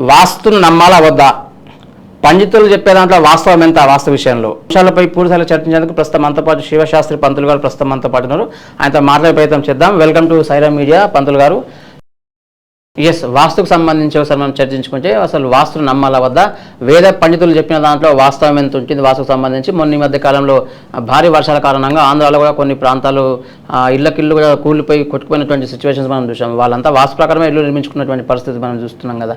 వాస్తును నమ్మాలా వద్దా? పండితులు చెప్పే దాంట్లో వాస్తవం ఎంత? వాస్తు విషయంలో. విషయాలపై పూర్తిగా చర్చించేందుకు ప్రస్తుతం అంతా పాటు శివశాస్త్రి పంతులు గారు ప్రస్తుతం అంతా పాటు ఉన్నారు. ఆయనతో మాట్లాడే ప్రయత్నం చేద్దాం. Welcome to Saira media Pantulu garu. Yes వాస్తుకు సంబంధించి ఒకసారి మనం చర్చించుకుంటే అసలు వాస్తును నమ్మాలా వద్దా? వేద పండితులు చెప్పిన దాంట్లో వాస్తవం ఎంత ఉంటుంది? వాస్తుకు సంబంధించి మొన్న ఈ మధ్య కాలంలో భారీ వర్షాల కారణంగా ఆంధ్రాలో కూడా కొన్ని ప్రాంతాలు ఇళ్ళకిళ్ళు కూడా కూలిపోయి కొట్టుకుపోయినటువంటి సిచ్యువేషన్స్ మనం చూసాం వాళ్ళంతా వాస్తు ప్రకారమే ఇల్లు నిర్మించుకున్నటువంటి పరిస్థితి మనం చూస్తున్నాం కదా.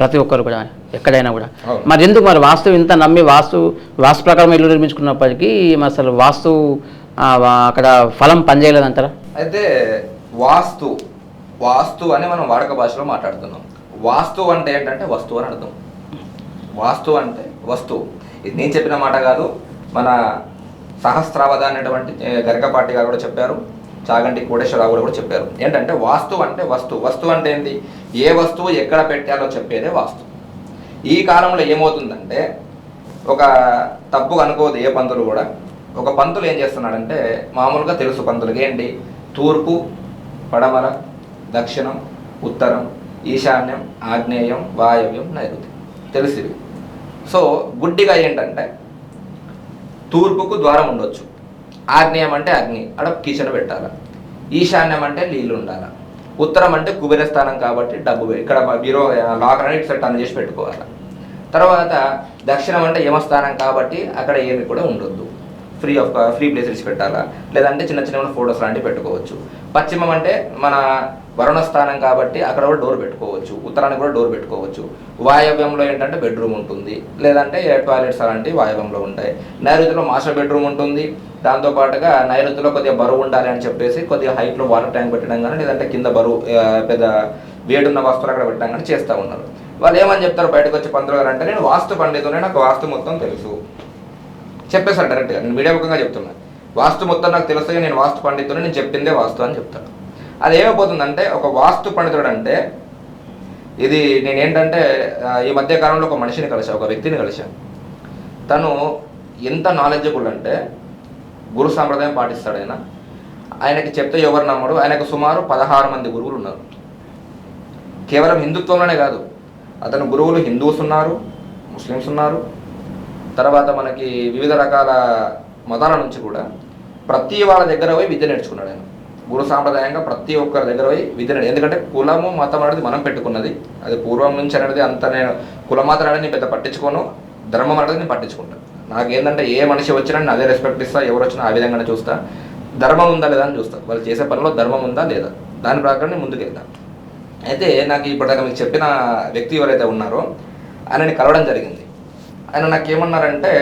ప్రతి ఒక్కరు కూడా ఎక్కడైనా కూడా. మరి ఎందుకు మరి వాస్తు ఇంత నమ్మి వాస్తు వాస్తు ప్రకారం ఇల్లు నిర్మించుకున్నప్పటికీ అసలు వాస్తు అక్కడ ఫలం పనిచేయలేదంటారా? అయితే వాస్తు వాస్తు అని మనం వాడక భాషలో మాట్లాడుతున్నాం. వాస్తు అంటే ఏంటంటే వస్తువు అని అర్థం. వాస్తు అంటే వస్తువు. ఇది నేను చెప్పిన మాట కాదు. మన సహస్రావధ అనేటువంటి గరికపాటి గారు కూడా చెప్పారు. చాగంటి కోటేశ్వరరావు గారు కూడా చెప్పారు. ఏంటంటే వాస్తు అంటే వస్తువు. వస్తువు అంటే ఏంటి? ఏ వస్తువు ఎక్కడ పెట్టాలో చెప్పేదే వాస్తు. ఈ కాలంలో ఏమవుతుందంటే ఒక తప్పు అనుకోదు ఏ పంతులు కూడా. ఒక పంతులు ఏం చేస్తున్నాడంటే మామూలుగా తెలుసు పంతులకి ఏంటి? తూర్పు పడమర దక్షిణం ఉత్తరం ఈశాన్యం ఆగ్నేయం వాయవ్యం నైరుతి. తెలుసు సో గుడ్డిగా ఏంటంటే తూర్పుకు ద్వారం ఉండొచ్చు. ఆగ్నేయం అంటే అగ్ని అక్కడ కిచెన్ పెట్టాలి. ఈశాన్యం అంటే నీళ్ళు ఉండాలి. ఉత్తరం అంటే కుబేర స్థానం కాబట్టి డబ్బు ఇక్కడ బీరో లాకర్ అనేది ఇటు టర్న్ చేసి పెట్టుకోవాలి. తర్వాత దక్షిణం అంటే యమస్థానం కాబట్టి అక్కడ ఏమి కూడా ఉండొద్దు. ఫ్రీ ఆఫ్ ఫ్రీ ప్లేస్ ఇచ్చి పెట్టాలా. లేదంటే చిన్న చిన్న ఫోటోస్ లాంటివి పెట్టుకోవచ్చు. పశ్చిమం అంటే మన వరుణ స్థానం కాబట్టి అక్కడ కూడా డోర్ పెట్టుకోవచ్చు. ఉత్తరానికి కూడా డోర్ పెట్టుకోవచ్చు. వాయవ్యంలో ఏంటంటే బెడ్రూమ్ ఉంటుంది. లేదంటే టాయిలెట్స్ అలాంటివి వాయవ్యంలో ఉంటాయి. నైరుతిలో మాస్టర్ బెడ్రూమ్ ఉంటుంది. దాంతో పాటుగా నైరుతిలో కొద్దిగా బరువు ఉండాలి అని చెప్పేసి కొద్దిగా హైట్లో వాటర్ ట్యాంక్ పెట్టడం కానీ లేదంటే కింద బరువు పెద్ద వేడున్న వస్తువులు అక్కడ పెట్టడం కానీ చేస్తూ ఉన్నారు. వాళ్ళు ఏమని చెప్తారు బయటకు వచ్చి పంతులు గారు అంటే నేను వాస్తు పండితునే నాకు వాస్తు మొత్తం తెలుసు. చెప్పేశారు డైరెక్ట్గా నేను మీడియా ముఖంగా చెప్తున్నా. వాస్తు మొత్తం నాకు తెలుసు నేను వాస్తు పండితుని నేను చెప్పిందే వాస్తు అని చెప్తాను అది ఏమైపోతుందంటే ఒక వాస్తు పండితుడు అంటే ఇది నేనేంటంటే ఈ మధ్య కాలంలో ఒక మనిషిని కలిశా ఒక వ్యక్తిని కలిశాను తను ఎంత నాలెడ్జబుల్ అంటే గురు సాంప్రదాయం పాటిస్తాడు ఆయన. ఆయనకి చెప్తే ఎవరు నమ్మడు. ఆయనకు సుమారు పదహారు మంది గురువులు ఉన్నారు. కేవలం హిందుత్వంలోనే కాదు అతను గురువులు హిందూస్ ఉన్నారు ముస్లిమ్స్ ఉన్నారు. తర్వాత మనకి వివిధ రకాల మతాల నుంచి కూడా ప్రతి వాళ్ళ దగ్గర పోయి విద్య నేర్చుకున్నాడు ఆయన. గురు సాంప్రదాయంగా ప్రతి ఒక్కరి దగ్గర పోయి విద్య ఎందుకంటే కులము మతం అనేది మనం పెట్టుకున్నది. అది పూర్వం నుంచి అనేది అంత నేను కులమాతం అనేది నేను పెద్ద పట్టించుకోను. ధర్మం అనేది నేను పట్టించుకుంటాను నాకేంటంటే ఏ మనిషి వచ్చినా నేను అదే రెస్పెక్ట్ ఇస్తా ఎవరు వచ్చినా ఆ విధంగానే చూస్తా. ధర్మం ఉందా లేదా అని చూస్తా. వాళ్ళు చేసే పనిలో ధర్మం ఉందా లేదా? దాని ప్రకారం నేను ముందుకు అయితే నాకు ఇప్పటిదాకా మీకు చెప్పిన వ్యక్తి ఎవరైతే ఉన్నారో ఆయనని కలవడం జరిగింది. ఆయన నాకేమన్నారంటే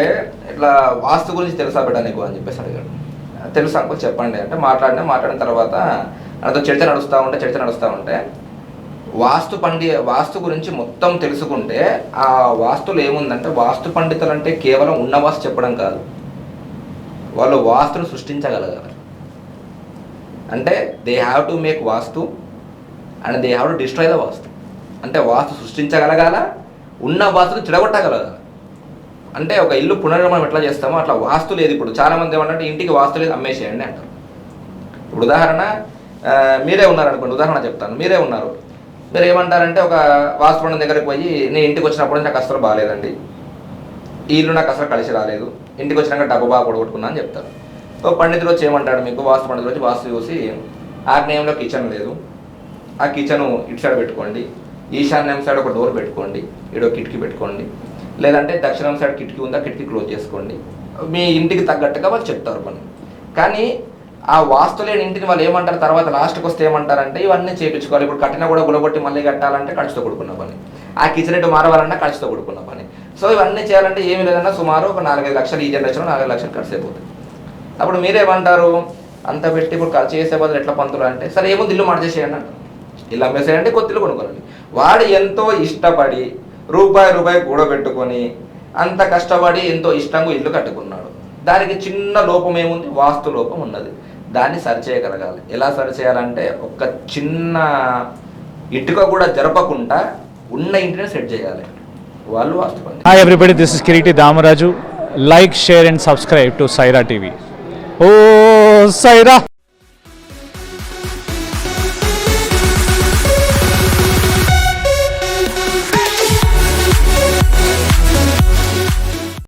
ఇట్లా వాస్తు గురించి తెలుసా బిడ్డ నీకు? అని చెప్పేసి అడిగాడు. తెలుసా అంకుల్ చెప్పండి. అంటే మాట్లాడినా మాట్లాడిన తర్వాత ఆయనతో చర్చ నడుస్తూ ఉంటే చర్చ నడుస్తూ ఉంటే వాస్తు పండి వాస్తు గురించి మొత్తం తెలుసుకుంటే ఆ వాస్తులు ఏముందంటే వాస్తు పండితులు అంటే కేవలం ఉన్న వాస్తు చెప్పడం కాదు. వాళ్ళు వాస్తును సృష్టించగలగాలి. అంటే they have to make vastu and they have to destroy the vastu. అంటే వాస్తు సృష్టించగలగాల? ఉన్న వాస్తును చెడగొట్టగలగాలి? అంటే ఒక ఇల్లు పునర్నిర్మాణం ఎట్లా చేస్తామో అట్లా వాస్తు లేదు ఇప్పుడు. చాలామంది ఏమంటే ఇంటికి వాస్తు లేదు అమ్మేసేయండి అంటారు. ఇప్పుడు ఉదాహరణ మీరే ఉన్నారనుకోండి ఉదాహరణ చెప్తాను. మీరే ఉన్నారు. మీరు ఏమంటారంటే ఒక వాస్తు దగ్గరికి పోయి నేను ఇంటికి వచ్చినప్పుడు నాకు అసలు బాగాలేదండి. ఈ ఇల్లు నాకు అసలు కలిసి రాలేదు. ఇంటికి వచ్చినాక డబ్బు బాగా పొడగొట్టుకున్నా అని చెప్తారు. ఒక పండితులు వచ్చి ఏమంటాడు మీకు? వాస్తు పండితులు వచ్చి వాస్తు చూసి ఆగ్నేయంలో కిచెన్ లేదు. ఆ కిచెన్ ఇటు సైడ్ పెట్టుకోండి. ఈశాన్యం సైడ్ ఒక డోర్ పెట్టుకోండి. ఇడో కిటికీ పెట్టుకోండి. లేదంటే దక్షిణం సైడ్ కిటికీ ఉందా కిటికీ క్లోజ్ చేసుకోండి. మీ ఇంటికి తగ్గట్టుగా వాళ్ళు చెప్తారు పని. కానీ ఆ వాస్తు లేని ఇంటిని వాళ్ళు ఏమంటారు తర్వాత లాస్ట్కి వస్తే ఏమంటారంటే ఇవన్నీ చేయించుకోవాలి ఇప్పుడు కట్టినా కూడా గులగొట్టి మళ్ళీ కట్టాలంటే ఖర్చుతో కూడుకున్న పని. ఆ కిచెన్ ఇటు మారవాలన్నా ఖర్చుతో కూడుకున్న పని. సో ఇవన్నీ చేయాలంటే ఏమి లేదన్నా సుమారు ఒక నాలుగైదు లక్షలు ఈ జనరేషన్ నాలుగైదు లక్షలు ఖర్చు అయిపోతుంది అప్పుడు మీరేమంటారు? అంత పెట్టి ఇప్పుడు ఖర్చు చేసే బదులు ఎట్లా పంతులు అంటే సరే ఏముంది ఇల్లు మార్చేసేయండి అంటారు ఇల్లు అమ్మేసేయండి కొత్త ఇల్లు కొనుక్కోండి. వాడు ఎంతో ఇష్టపడి రూపాయి రూపాయి కూడబెట్టుకొని అంత కష్టపడి ఎంతో ఇష్టంగా ఇల్లు కట్టుకున్నాడు. దానికి చిన్న లోపం ఏముంది? వాస్తు లోపం ఉన్నది. దాన్ని సరిచేయగలగాలి. ఎలా సరిచేయాలంటే ఒక చిన్న ఇటుక కూడా జరపకుండా ఉన్న ఇంటిని సెట్ చేయాలి. వాళ్ళు వాస్తు hi everybody this is Kireeti Damaraju like share and subscribe to Saira TV oh Sye Raa